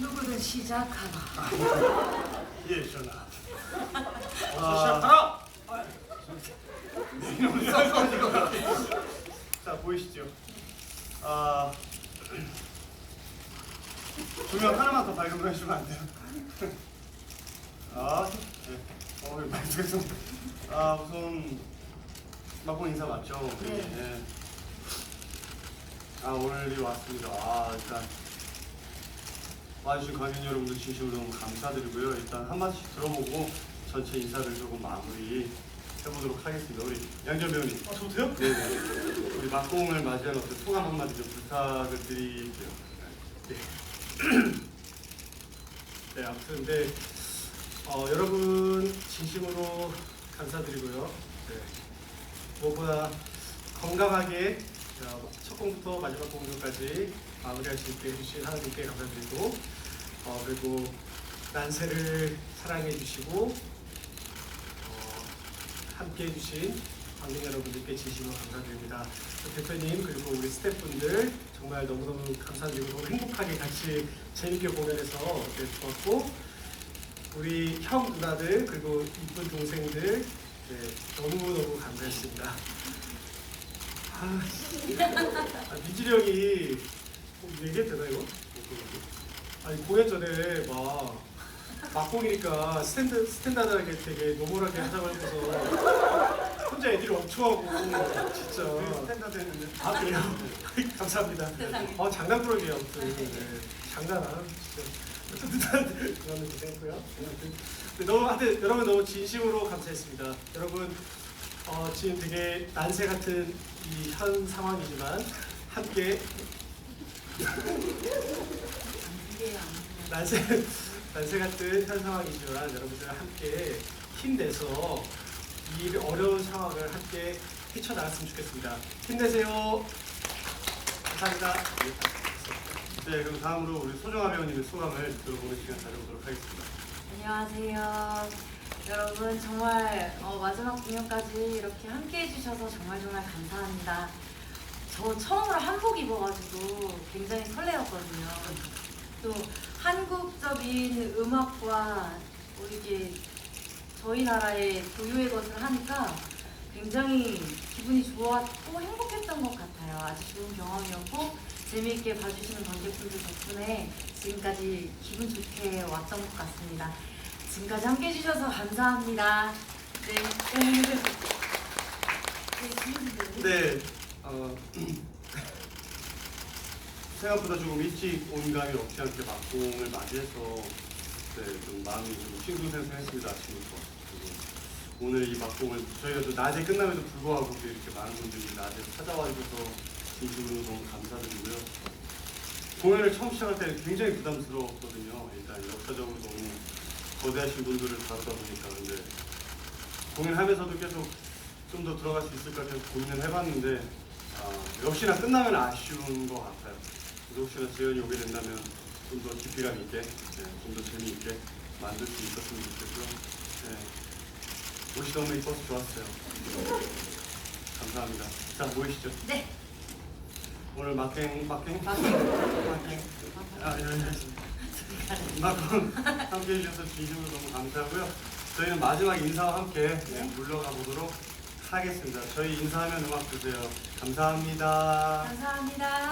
누구든 시작하라. 예, 전하. 어서 시작하라. 이놈. 자, 보이시죠? 아, 조명 하나만 더 밝으면 해주면 안 돼요? 아, 네. 어, 말투가 좀. 아, 우선, 막고 인사 맞죠? 네. 예. 아, 오늘이 왔습니다. 아, 일단. 와주신 관객 여러분들 진심으로 너무 감사드리고요. 일단 한 마디씩 들어보고 전체 인사를 조금 마무리 해보도록 하겠습니다. 우리 양전 배우님. 아, 저도요? 네네. 우리 막공을 맞이한 어떤 소감 한마디 좀 부탁을 드릴게요. 네, 아무튼 네, 어, 여러분 진심으로 감사드리고요. 네, 무엇보다 건강하게 어, 첫 공부터 마지막 공부까지 마무리할 수 있게 해주신 하나님께 감사드리고 어, 그리고 난세를 사랑해 주시고 어, 함께 해주신 관객 여러분들께 진심으로 감사드립니다. 또 대표님 그리고 우리 스태프분들 정말 너무너무 감사드리고 너무 행복하게 같이 재밌게 공연해서 네, 좋았고 우리 형 누나들 그리고 이쁜 동생들 네, 너무너무 감사했습니다. 아, 아 민질이 형이 뭐 얘기해도 되나 이거? 아니 공연 전에 막 막공이니까 스탠드 스탠다드하게 되게 노멀하게 하자고 해서 혼자 애들이 엄청 하고 진짜 스탠다드 했는데. 아 그래요? 감사합니다. 세상에. 어 장난꾸러기예요 아무튼 네. 장난 안 진짜 누나한테 그거는 괜찮고요. 아무튼 네, 너무 하여튼 여러분 너무 진심으로 감사했습니다. 여러분 어, 지금 되게 난세 같은 이 현 상황이지만 함께 난세 난세 같은 현 상황이지만 여러분들 함께 힘내서 이 어려운 상황을 함께 헤쳐나갔으면 좋겠습니다. 힘내세요. 감사합니다. 네, 그럼 다음으로 우리 소정아 배우님의 소감을 들어보는 시간 가져보도록 하겠습니다. 안녕하세요. 여러분 정말 어, 마지막 공연까지 이렇게 함께 해주셔서 정말 정말 감사합니다. 저 처음으로 한복 입어가지고 굉장히 설레었거든요. 또 한국적인 음악과 우리 이게 저희 나라의 고유의 것을 하니까 굉장히 기분이 좋았고 행복했던 것 같아요. 아주 좋은 경험이었고 재미있게 봐주시는 관객분들 덕분에 지금까지 기분 좋게 왔던 것 같습니다. 지금까지 함께 해주셔서 감사합니다. 네. 네? 네, 어, 생각보다 조금 일찍 온 감이 없지 않게 막공을 맞이해서 네, 좀 마음이 좀 싱숭생숭했습니다 아침부터. 오늘 이 막공을 저희가 또 낮에 끝남에도 불구하고 또 이렇게 많은 분들이 낮에 찾아와 주셔서 진심으로 너무 감사드리고요. 공연을 처음 시작할 때 굉장히 부담스러웠거든요. 일단 역사적으로 너무 거대하신 분들을 봤다 보니까 근데 공연하면서도 계속 좀 더 들어갈 수 있을까 계속 고민을 해봤는데 아, 역시나 끝나면 아쉬운 것 같아요. 그래서 혹시나 재현이 오게 된다면 좀 더 깊이감 있게, 네, 좀더 재미있게 만들 수 있었으면 좋겠고요. 네, 옷이 너무 이뻐서 좋았어요. 감사합니다. 자, 모이시죠. 네. 오늘 막행, 막행? 막행. 막행. 아, 예, 알 겠습니다. 막공 함께 해주셔서 진심으로 너무 감사하고요. 저희는 마지막 인사와 함께 네, 물러가 보도록 하겠습니다. 저희 인사하면 음악 주세요. 감사합니다. 감사합니다.